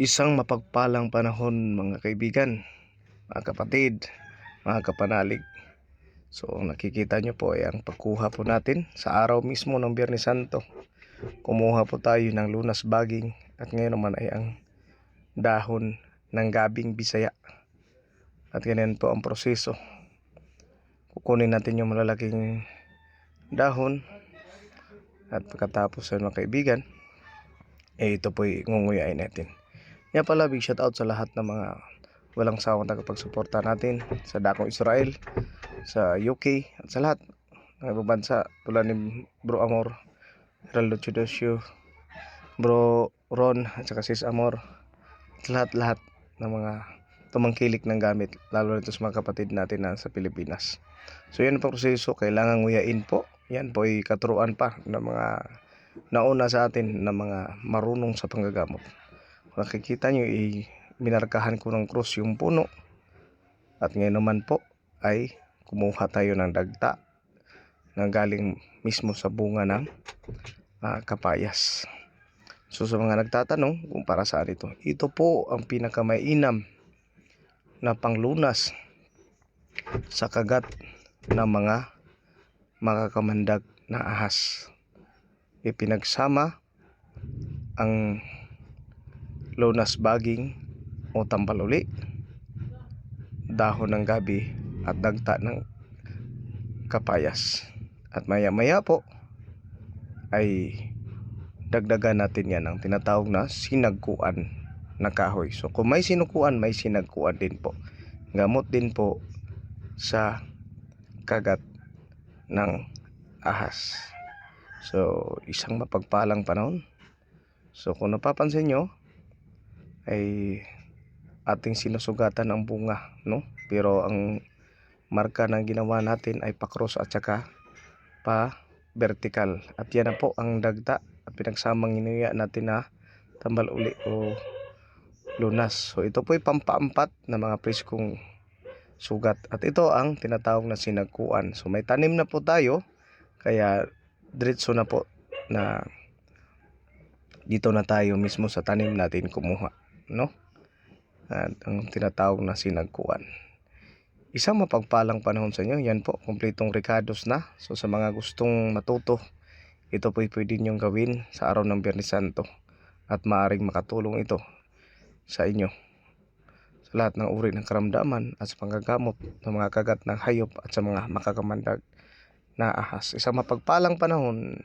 Isang mapagpalang panahon mga kaibigan, mga kapatid, mga kapanalig. So nakikita nyo po ay ang pagkuha po natin sa araw mismo ng Biyernes Santo. Kumuha po tayo ng lunas baging at ngayon naman ay ang dahon ng gabing bisaya. At ganyan po ang proseso. Kukunin natin yung malalaking dahon at pagkatapos ay mga kaibigan, eh ito po ngunguyain natin. Nga pala, big shout out sa lahat ng mga walang sawang tagapagsuporta natin sa Dakong Israel, sa UK, at sa lahat ng ibang bansa tulad ni Bro Amor, Heraldo Chudosio, Bro Ron, at saka Sis Amor, at lahat-lahat ng mga tumangkilik ng gamit, lalo na sa mga kapatid natin na sa Pilipinas. So yan ang proseso, kailangan nguyain po. Yan po ay katuruan pa ng mga nauna sa atin na mga marunong sa panggagamot. Nakikita nyo, i minarkahan ko ng cross yung puno. At ngayon naman po ay kumuha tayo ng dagta na galing mismo sa bunga ng ah, kapayas. So sa mga nagtatanong kung para saan ito, ito po ang pinakamainam na panglunas sa kagat ng mga makakamandag na ahas. Ipinagsama ang lunas baging o tambal uli, dahon ng gabi at dagta ng kapayas. At maya maya po ay dagdagan natin yan ang tinatawag na sinagkuan na kahoy. So kung may sinukuan, may sinagkuan din po. Gamot din po sa kagat ng ahas. So isang mapagpalang panahon. So kung napapansin nyo, ay ating sinusugatan ang bunga, no? Pero ang marka ng ginawa natin ay pa-cross at saka pa vertical. At yan na po ang dagta at pinagsamang inuya natin na tambal uli o lunas. So ito po ay pampaampat na mga preskong sugat. At ito ang tinatawag na sinagkuan. So may tanim na po tayo, kaya diretso na po na dito na tayo mismo sa tanim natin kumuha, no? At ang tinatawag na sinagkuan. Isang mapagpalang panahon sa inyo, yan po, kumpletong recados na. So sa mga gustong matuto, ito po pwede nyong gawin sa araw ng Biyernes Santo at maaring makatulong ito sa inyo sa lahat ng uri ng karamdaman at sa panggagamot ng mga kagat ng hayop at sa mga makakamandag na ahas. Isang mapagpalang panahon